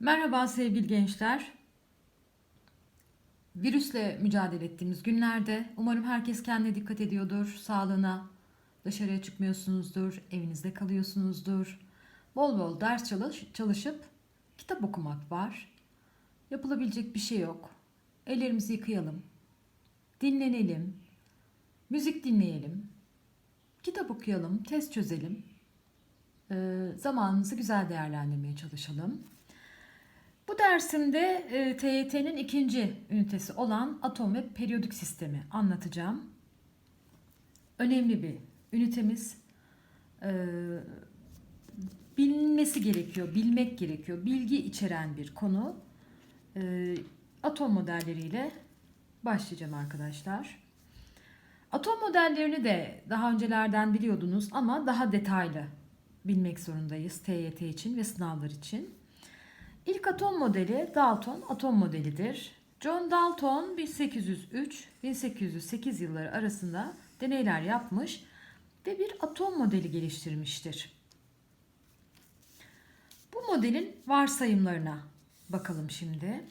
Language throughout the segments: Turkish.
Merhaba sevgili gençler. Virüsle mücadele ettiğimiz günlerde umarım herkes kendine dikkat ediyordur, sağlığına. Dışarıya çıkmıyorsunuzdur, evinizde kalıyorsunuzdur. Bol bol ders çalış, çalışıp kitap okumak var. Yapılabilecek bir şey yok. Ellerimizi yıkayalım. Dinlenelim. Müzik dinleyelim. Kitap okuyalım, test çözelim. Ee, zamanımızı güzel değerlendirmeye çalışalım. Bu dersimde e, TYT'nin ikinci ünitesi olan atom ve periyodik sistemi anlatacağım. Önemli bir ünitemiz. E, bilinmesi gerekiyor, bilmek gerekiyor. Bilgi içeren bir konu. E, atom modelleriyle başlayacağım arkadaşlar. Atom modellerini de daha öncelerden biliyordunuz ama daha detaylı bilmek zorundayız TYT için ve sınavlar için. İlk atom modeli Dalton atom modelidir. John Dalton 1803-1808 yılları arasında deneyler yapmış ve bir atom modeli geliştirmiştir. Bu modelin varsayımlarına bakalım şimdi.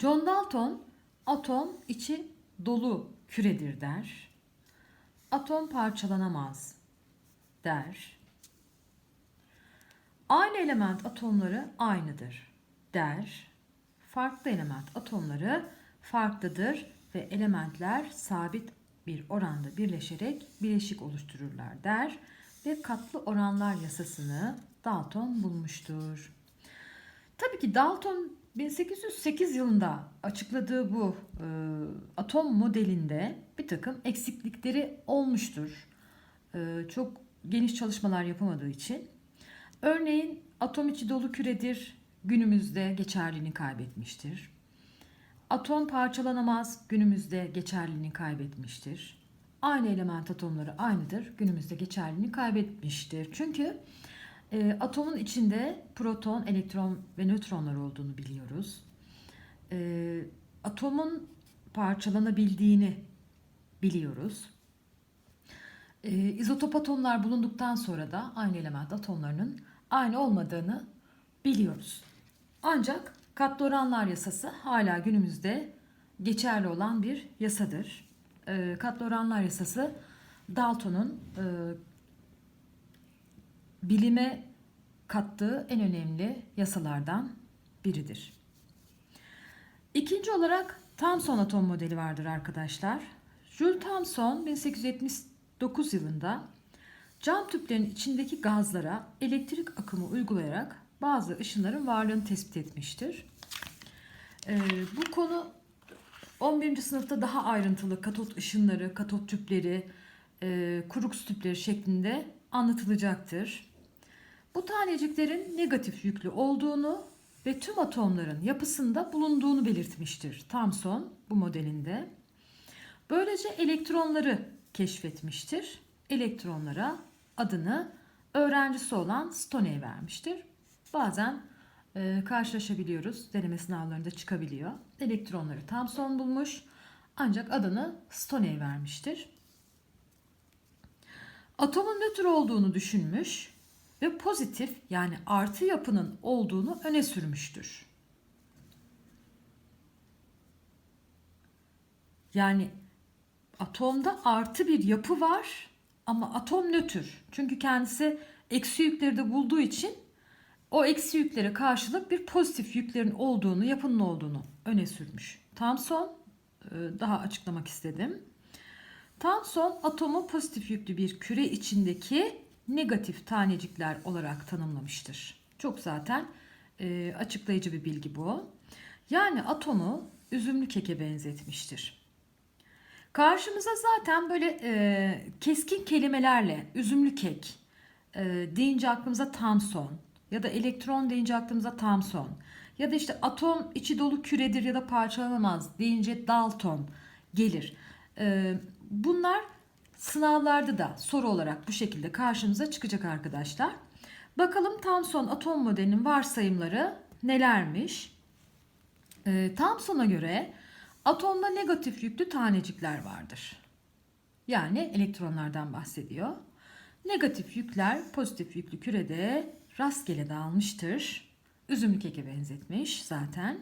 John Dalton atom içi dolu küredir der. Atom parçalanamaz der. Aynı element atomları aynıdır der. Farklı element atomları farklıdır ve elementler sabit bir oranda birleşerek bileşik oluştururlar der ve katlı oranlar yasasını Dalton bulmuştur. Tabii ki Dalton 1808 yılında açıkladığı bu e, atom modelinde bir takım eksiklikleri olmuştur. E, çok geniş çalışmalar yapamadığı için Örneğin atom içi dolu küredir günümüzde geçerliliğini kaybetmiştir. Atom parçalanamaz günümüzde geçerliliğini kaybetmiştir. Aynı element atomları aynıdır günümüzde geçerliliğini kaybetmiştir. Çünkü e, atomun içinde proton, elektron ve nötronlar olduğunu biliyoruz. E, atomun parçalanabildiğini biliyoruz. E, izotop atomlar bulunduktan sonra da aynı element atomlarının aynı olmadığını biliyoruz. Ancak katlı oranlar yasası hala günümüzde geçerli olan bir yasadır. E, katlı oranlar yasası Dalton'un e, bilime kattığı en önemli yasalardan biridir. İkinci olarak Thomson atom modeli vardır arkadaşlar. Jules Thomson 1879 yılında Cam tüplerin içindeki gazlara elektrik akımı uygulayarak bazı ışınların varlığını tespit etmiştir. Ee, bu konu 11. sınıfta daha ayrıntılı katot ışınları, katot tüpleri, e, Crookes tüpleri şeklinde anlatılacaktır. Bu taneciklerin negatif yüklü olduğunu ve tüm atomların yapısında bulunduğunu belirtmiştir Thomson bu modelinde. Böylece elektronları keşfetmiştir. Elektronlara adını öğrencisi olan Stoney vermiştir. Bazen e, karşılaşabiliyoruz. Deneme sınavlarında çıkabiliyor. Elektronları Thomson bulmuş. Ancak adını Stoney vermiştir. Atomun nötr olduğunu düşünmüş ve pozitif yani artı yapının olduğunu öne sürmüştür. Yani atomda artı bir yapı var ama atom nötr. Çünkü kendisi eksi yükleri de bulduğu için o eksi yüklere karşılık bir pozitif yüklerin olduğunu, yapının olduğunu öne sürmüş. Thomson e, daha açıklamak istedim. Thomson atomu pozitif yüklü bir küre içindeki negatif tanecikler olarak tanımlamıştır. Çok zaten e, açıklayıcı bir bilgi bu. Yani atomu üzümlü keke benzetmiştir. Karşımıza zaten böyle e, keskin kelimelerle üzümlü kek e, deyince aklımıza Thomson ya da elektron deyince aklımıza Thomson ya da işte atom içi dolu küredir ya da parçalanamaz deyince Dalton gelir. E, bunlar sınavlarda da soru olarak bu şekilde karşımıza çıkacak arkadaşlar. Bakalım Thomson atom modelinin varsayımları nelermiş? E, Thomson'a göre Atomda negatif yüklü tanecikler vardır. Yani elektronlardan bahsediyor. Negatif yükler pozitif yüklü kürede rastgele dağılmıştır. üzümlü keke benzetmiş zaten.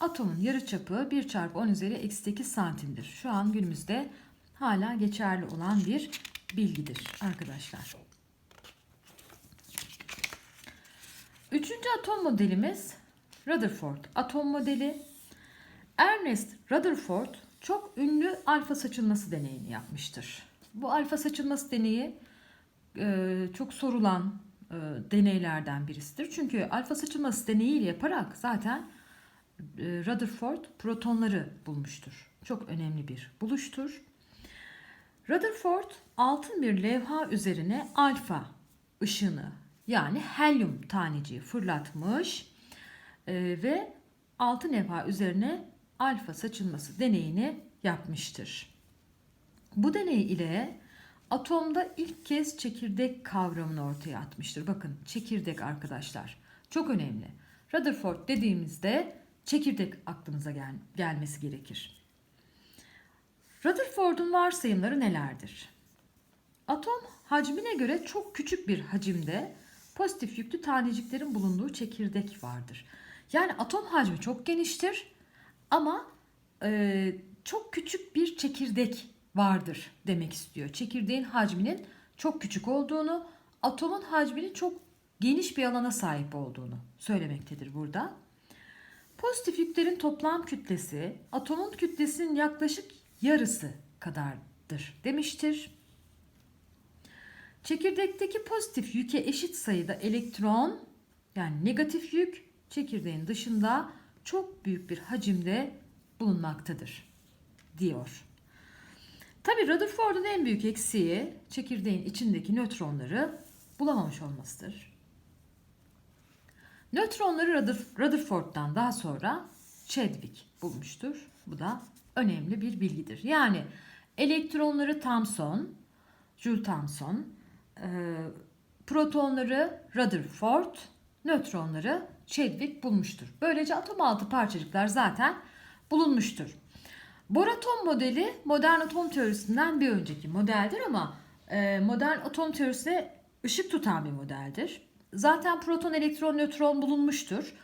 Atomun yarıçapı 1 çarpı 10 üzeri eksi 8 santimdir. Şu an günümüzde hala geçerli olan bir bilgidir arkadaşlar. Üçüncü atom modelimiz Rutherford atom modeli. Ernest Rutherford çok ünlü alfa saçılması deneyini yapmıştır. Bu alfa saçılması deneyi e, çok sorulan e, deneylerden birisidir. Çünkü alfa saçılması deneyiyle yaparak zaten e, Rutherford protonları bulmuştur. Çok önemli bir buluştur. Rutherford altın bir levha üzerine alfa ışını yani helyum taneciği fırlatmış e, ve altın levha üzerine alfa saçılması deneyini yapmıştır. Bu deney ile atomda ilk kez çekirdek kavramını ortaya atmıştır. Bakın çekirdek arkadaşlar çok önemli. Rutherford dediğimizde çekirdek aklımıza gel gelmesi gerekir. Rutherford'un varsayımları nelerdir? Atom hacmine göre çok küçük bir hacimde pozitif yüklü taneciklerin bulunduğu çekirdek vardır. Yani atom hacmi çok geniştir ama e, çok küçük bir çekirdek vardır demek istiyor. Çekirdeğin hacminin çok küçük olduğunu, atomun hacminin çok geniş bir alana sahip olduğunu söylemektedir burada. Pozitif yüklerin toplam kütlesi atomun kütlesinin yaklaşık yarısı kadardır demiştir. Çekirdekteki pozitif yüke eşit sayıda elektron yani negatif yük çekirdeğin dışında çok büyük bir hacimde bulunmaktadır diyor. Tabi Rutherford'un en büyük eksiği çekirdeğin içindeki nötronları bulamamış olmasıdır. Nötronları Rutherford'dan daha sonra Chadwick bulmuştur. Bu da önemli bir bilgidir. Yani elektronları Thomson, Joule Thomson, protonları Rutherford, nötronları Chadwick bulmuştur. Böylece atom altı parçacıklar zaten bulunmuştur. Boratom modeli modern atom teorisinden bir önceki modeldir ama e, modern atom teorisine ışık tutan bir modeldir. Zaten proton, elektron, nötron bulunmuştur.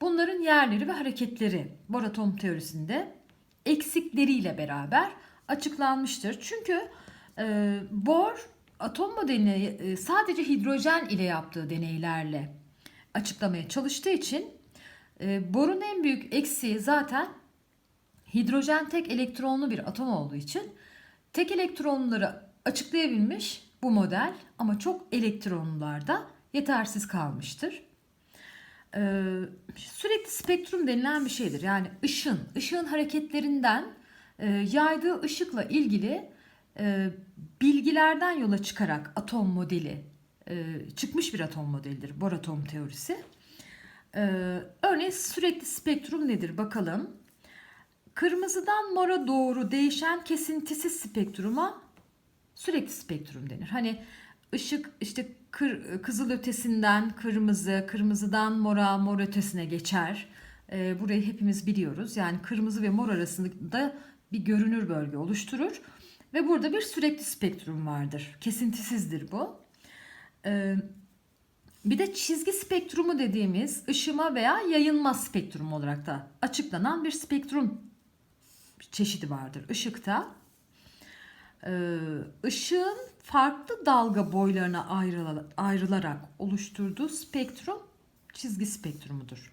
Bunların yerleri ve hareketleri Boratom teorisinde eksikleriyle beraber açıklanmıştır. Çünkü e, Bohr atom modelini e, sadece hidrojen ile yaptığı deneylerle açıklamaya çalıştığı için e, Bohr'un en büyük eksiği zaten hidrojen tek elektronlu bir atom olduğu için tek elektronları açıklayabilmiş bu model ama çok elektronlularda yetersiz kalmıştır. Ee, sürekli spektrum denilen bir şeydir. Yani ışın, ışığın hareketlerinden e, yaydığı ışıkla ilgili e, bilgilerden yola çıkarak atom modeli çıkmış bir atom modelidir. Bohr atom teorisi. E, örneğin sürekli spektrum nedir bakalım. Kırmızıdan mora doğru değişen kesintisiz spektruma sürekli spektrum denir. Hani ışık işte kır, kızıl ötesinden kırmızı, kırmızıdan mora, mor ötesine geçer. E, burayı hepimiz biliyoruz. Yani kırmızı ve mor arasında bir görünür bölge oluşturur. Ve burada bir sürekli spektrum vardır. Kesintisizdir bu. E, bir de çizgi spektrumu dediğimiz ışıma veya yayılma spektrumu olarak da açıklanan bir spektrum çeşidi vardır ışıkta. Ee, ışığın farklı dalga boylarına ayrılarak oluşturduğu spektrum çizgi spektrumudur.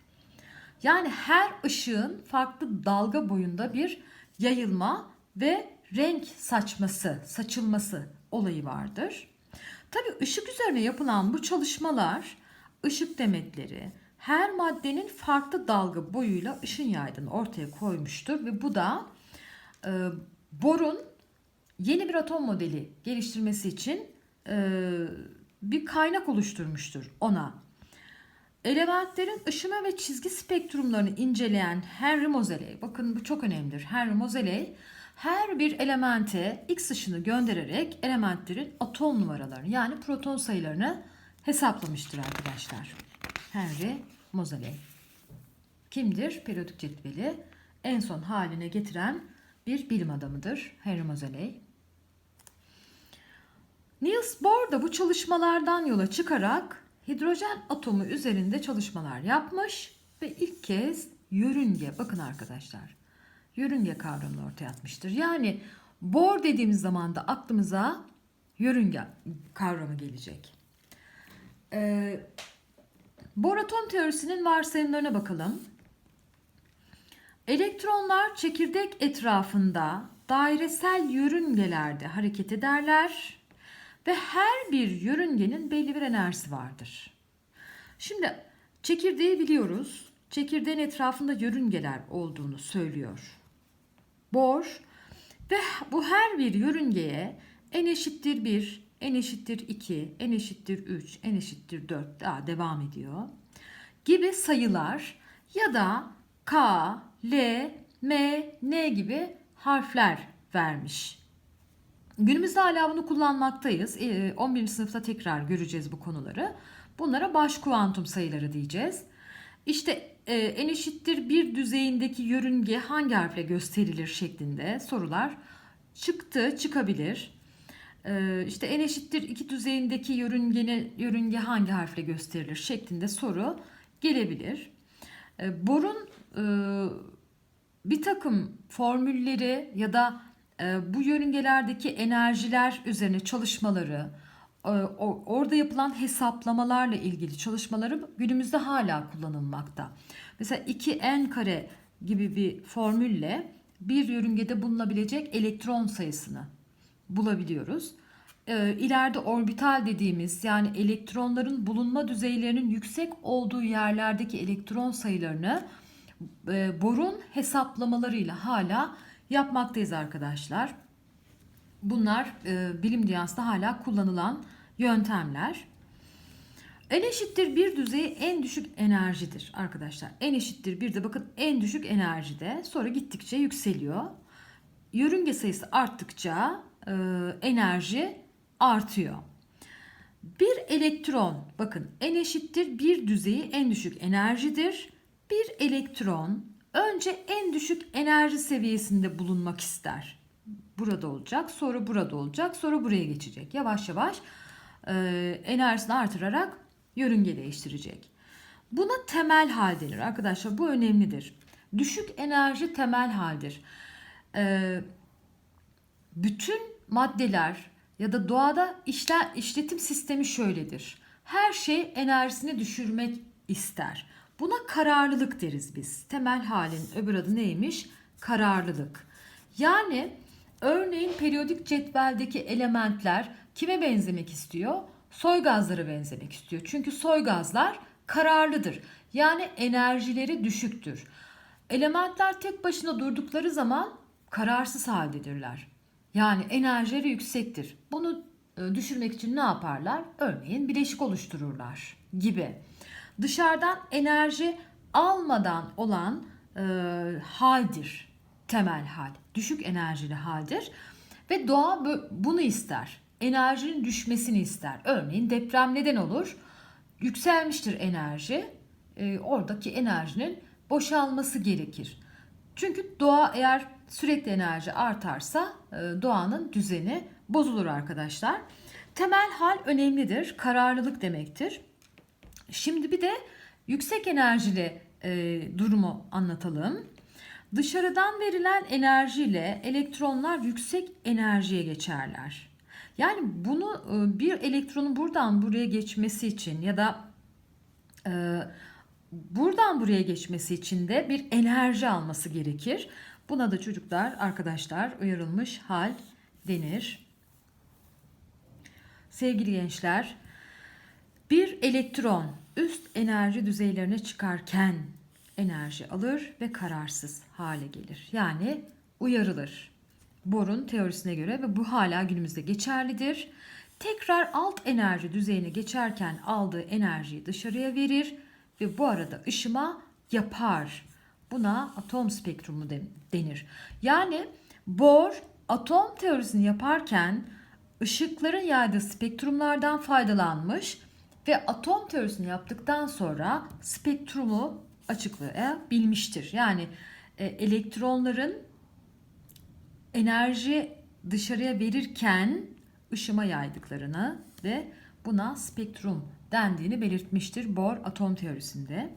Yani her ışığın farklı dalga boyunda bir yayılma ve renk saçması, saçılması olayı vardır. Tabi ışık üzerine yapılan bu çalışmalar ışık demetleri her maddenin farklı dalga boyuyla ışın yaydığını ortaya koymuştur ve bu da e, Bohr'un yeni bir atom modeli geliştirmesi için e, bir kaynak oluşturmuştur ona. Elementlerin ışıma ve çizgi spektrumlarını inceleyen Henry Moseley, bakın bu çok önemlidir. Henry Moseley her bir elemente X ışını göndererek elementlerin atom numaralarını yani proton sayılarını hesaplamıştır arkadaşlar. Henry Moseley. Kimdir? Periyodik cetveli en son haline getiren bir bilim adamıdır Henry Moseley. Niels Bohr da bu çalışmalardan yola çıkarak hidrojen atomu üzerinde çalışmalar yapmış ve ilk kez yörünge bakın arkadaşlar yörünge kavramını ortaya atmıştır. Yani bor dediğimiz zaman da aklımıza yörünge kavramı gelecek. Ee, Bohr atom teorisinin varsayımlarına bakalım. Elektronlar çekirdek etrafında dairesel yörüngelerde hareket ederler ve her bir yörüngenin belli bir enerjisi vardır. Şimdi çekirdeği biliyoruz. Çekirdeğin etrafında yörüngeler olduğunu söylüyor. Bohr ve bu her bir yörüngeye n eşittir 1, n eşittir 2, n eşittir 3, n eşittir 4 daha devam ediyor gibi sayılar ya da K, L, M, N gibi harfler vermiş. Günümüzde hala bunu kullanmaktayız. Ee, 11. sınıfta tekrar göreceğiz bu konuları. Bunlara baş kuantum sayıları diyeceğiz. İşte e, en eşittir bir düzeyindeki yörünge hangi harfle gösterilir şeklinde sorular çıktı, çıkabilir. Ee, işte en eşittir iki düzeyindeki yörüngeni, yörünge hangi harfle gösterilir şeklinde soru gelebilir. Ee, Bor'un e, bir takım formülleri ya da e, bu yörüngelerdeki enerjiler üzerine çalışmaları, e, orada yapılan hesaplamalarla ilgili çalışmaları günümüzde hala kullanılmakta. Mesela 2n kare gibi bir formülle bir yörüngede bulunabilecek elektron sayısını bulabiliyoruz. Ee, ileride orbital dediğimiz yani elektronların bulunma düzeylerinin yüksek olduğu yerlerdeki elektron sayılarını e, Bor'un hesaplamalarıyla hala yapmaktayız arkadaşlar. Bunlar e, bilim dünyasında hala kullanılan yöntemler. En eşittir bir düzeyi en düşük enerjidir arkadaşlar. En eşittir bir de bakın en düşük enerjide sonra gittikçe yükseliyor. Yörünge sayısı arttıkça e, enerji artıyor. Bir elektron bakın en eşittir bir düzeyi en düşük enerjidir. Bir elektron önce en düşük enerji seviyesinde bulunmak ister. Burada olacak, sonra burada olacak, sonra buraya geçecek. Yavaş yavaş e, enerjisini artırarak yörünge değiştirecek. Buna temel hal denir arkadaşlar. Bu önemlidir. Düşük enerji temel haldir. E, bütün maddeler ya da doğada işler, işletim sistemi şöyledir. Her şey enerjisini düşürmek ister. Buna kararlılık deriz biz. Temel halin öbür adı neymiş? Kararlılık. Yani örneğin periyodik cetveldeki elementler kime benzemek istiyor? Soy gazlara benzemek istiyor. Çünkü soy gazlar kararlıdır. Yani enerjileri düşüktür. Elementler tek başına durdukları zaman kararsız haldedirler. Yani enerjileri yüksektir. Bunu e, düşürmek için ne yaparlar? Örneğin bileşik oluştururlar gibi. Dışarıdan enerji almadan olan e, haldir temel hal. Düşük enerjili haldir ve doğa bunu ister. Enerjinin düşmesini ister. Örneğin deprem neden olur? Yükselmiştir enerji. E, oradaki enerjinin boşalması gerekir. Çünkü doğa eğer sürekli enerji artarsa e, doğanın düzeni bozulur arkadaşlar. Temel hal önemlidir. Kararlılık demektir. Şimdi bir de yüksek enerjili e, durumu anlatalım. Dışarıdan verilen enerjiyle elektronlar yüksek enerjiye geçerler. Yani bunu e, bir elektronun buradan buraya geçmesi için ya da e, buradan buraya geçmesi için de bir enerji alması gerekir. Buna da çocuklar, arkadaşlar uyarılmış hal denir. Sevgili gençler, bir elektron üst enerji düzeylerine çıkarken enerji alır ve kararsız hale gelir. Yani uyarılır. Bohr'un teorisine göre ve bu hala günümüzde geçerlidir. Tekrar alt enerji düzeyine geçerken aldığı enerjiyi dışarıya verir ve bu arada ışıma yapar. Buna atom spektrumu de- denir. Yani Bohr atom teorisini yaparken ışıkların yaydığı spektrumlardan faydalanmış ve atom teorisini yaptıktan sonra spektrumu açıklayabilmiştir. Yani e, elektronların enerji dışarıya verirken ışıma yaydıklarını ve buna spektrum dendiğini belirtmiştir Bohr atom teorisinde.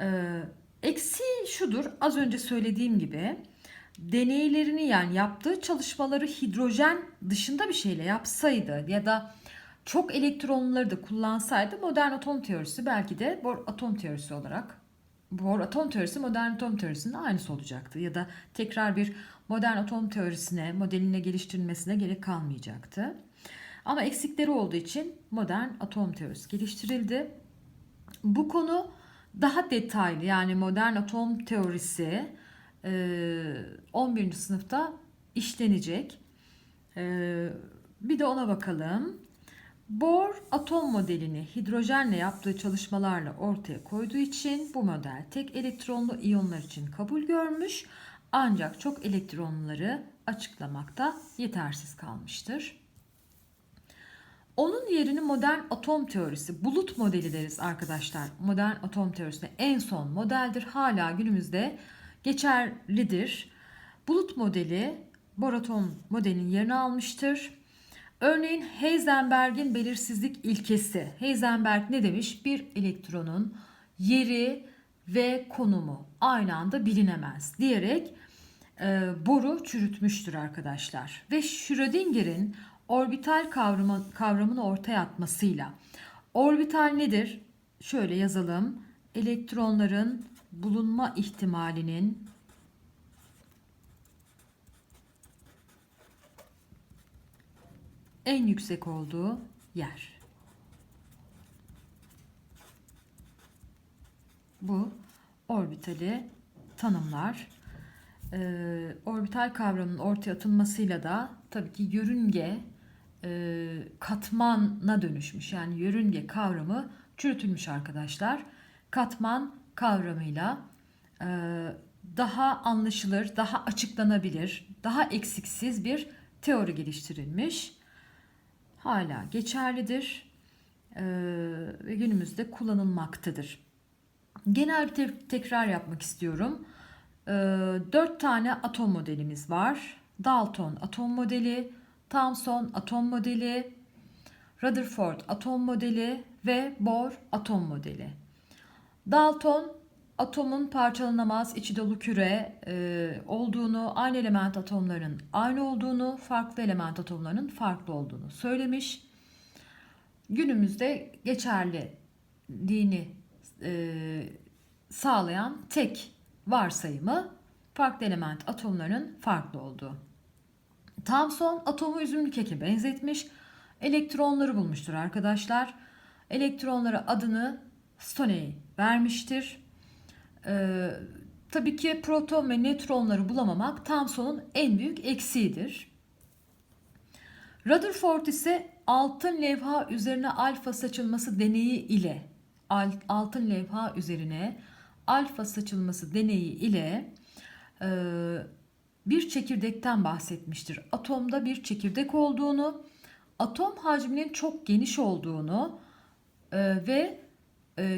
Ee, eksi şudur az önce söylediğim gibi deneylerini yani yaptığı çalışmaları hidrojen dışında bir şeyle yapsaydı ya da çok elektronları da kullansaydı modern atom teorisi belki de Bohr atom teorisi olarak Bohr atom teorisi modern atom teorisinin aynısı olacaktı ya da tekrar bir modern atom teorisine, modeline geliştirilmesine gerek kalmayacaktı. Ama eksikleri olduğu için modern atom teorisi geliştirildi. Bu konu daha detaylı yani modern atom teorisi 11. sınıfta işlenecek. Bir de ona bakalım. Bohr atom modelini hidrojenle yaptığı çalışmalarla ortaya koyduğu için bu model tek elektronlu iyonlar için kabul görmüş ancak çok elektronları açıklamakta yetersiz kalmıştır. Onun yerini modern atom teorisi, bulut modeli deriz arkadaşlar. Modern atom teorisine en son modeldir. Hala günümüzde geçerlidir. Bulut modeli Bohr atom modelinin yerini almıştır. Örneğin Heisenberg'in belirsizlik ilkesi. Heisenberg ne demiş? Bir elektronun yeri ve konumu aynı anda bilinemez diyerek e, boru çürütmüştür arkadaşlar. Ve Schrödinger'in orbital kavramı, kavramını ortaya atmasıyla orbital nedir? Şöyle yazalım. Elektronların bulunma ihtimalinin en yüksek olduğu yer. Bu orbitali tanımlar. Ee, orbital kavramının ortaya atılmasıyla da tabii ki yörünge e, katmana dönüşmüş. Yani yörünge kavramı çürütülmüş arkadaşlar. Katman kavramıyla e, daha anlaşılır, daha açıklanabilir, daha eksiksiz bir teori geliştirilmiş hala geçerlidir ve günümüzde kullanılmaktadır. Genel bir te- tekrar yapmak istiyorum. E, dört tane atom modelimiz var. Dalton atom modeli, Thomson atom modeli, Rutherford atom modeli ve Bohr atom modeli. Dalton atomun parçalanamaz içi dolu küre e, olduğunu, aynı element atomlarının aynı olduğunu, farklı element atomlarının farklı olduğunu söylemiş. Günümüzde geçerli dini e, sağlayan tek varsayımı farklı element atomlarının farklı olduğu. Thomson atomu üzümlü keke benzetmiş. Elektronları bulmuştur arkadaşlar. Elektronlara adını Stoney vermiştir. Ee, tabii ki proton ve nötronları bulamamak Thomson'un en büyük eksiğidir. Rutherford ise altın levha üzerine alfa saçılması deneyi ile altın levha üzerine alfa saçılması deneyi ile e, bir çekirdekten bahsetmiştir. Atomda bir çekirdek olduğunu, atom hacminin çok geniş olduğunu e, ve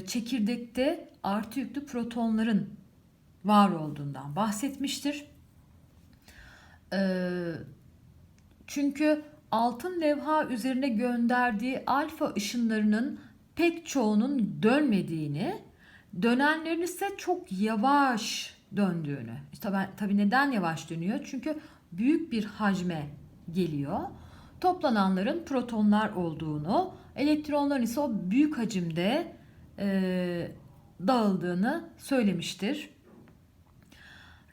çekirdekte artı yüklü protonların var olduğundan bahsetmiştir. E, çünkü altın levha üzerine gönderdiği alfa ışınlarının pek çoğunun dönmediğini, dönenlerin ise çok yavaş döndüğünü. İşte tabii neden yavaş dönüyor? Çünkü büyük bir hacme geliyor. Toplananların protonlar olduğunu, elektronların ise o büyük hacimde e, dağıldığını söylemiştir.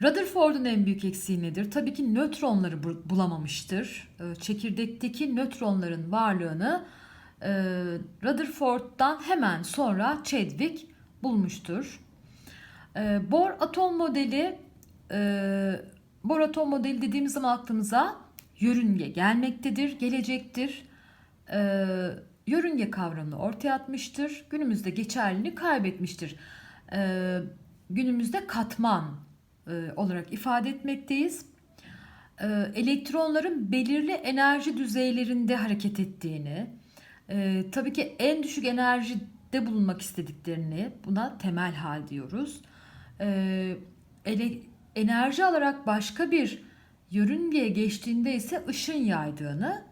Rutherford'un en büyük eksiği nedir? Tabii ki nötronları bulamamıştır. E, çekirdekteki nötronların varlığını e, Rutherford'dan hemen sonra Chadwick bulmuştur. E, Bohr atom modeli Bohr atom modeli dediğimiz zaman aklımıza yörünge gelmektedir, gelecektir. Yörünge kavramını ortaya atmıştır. Günümüzde geçerliliğini kaybetmiştir. E, günümüzde katman e, olarak ifade etmekteyiz. E, elektronların belirli enerji düzeylerinde hareket ettiğini, e, tabii ki en düşük enerjide bulunmak istediklerini buna temel hal diyoruz. E, ele, enerji alarak başka bir yörüngeye geçtiğinde ise ışın yaydığını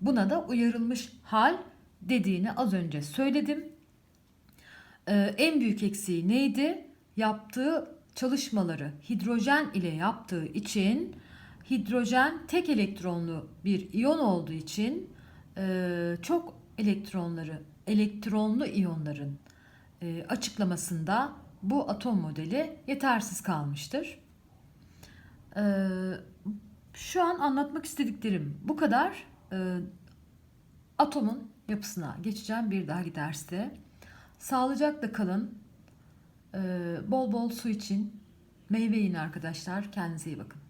buna da uyarılmış hal dediğini az önce söyledim. Ee, en büyük eksiği neydi? Yaptığı çalışmaları hidrojen ile yaptığı için hidrojen tek elektronlu bir iyon olduğu için e, çok elektronları elektronlu iyonların e, açıklamasında bu atom modeli yetersiz kalmıştır. Ee, şu an anlatmak istediklerim bu kadar. Ee, atomun yapısına geçeceğim bir dahaki derste. Sağlıcakla kalın. Ee, bol bol su için. Meyve yiyin arkadaşlar. Kendinize iyi bakın.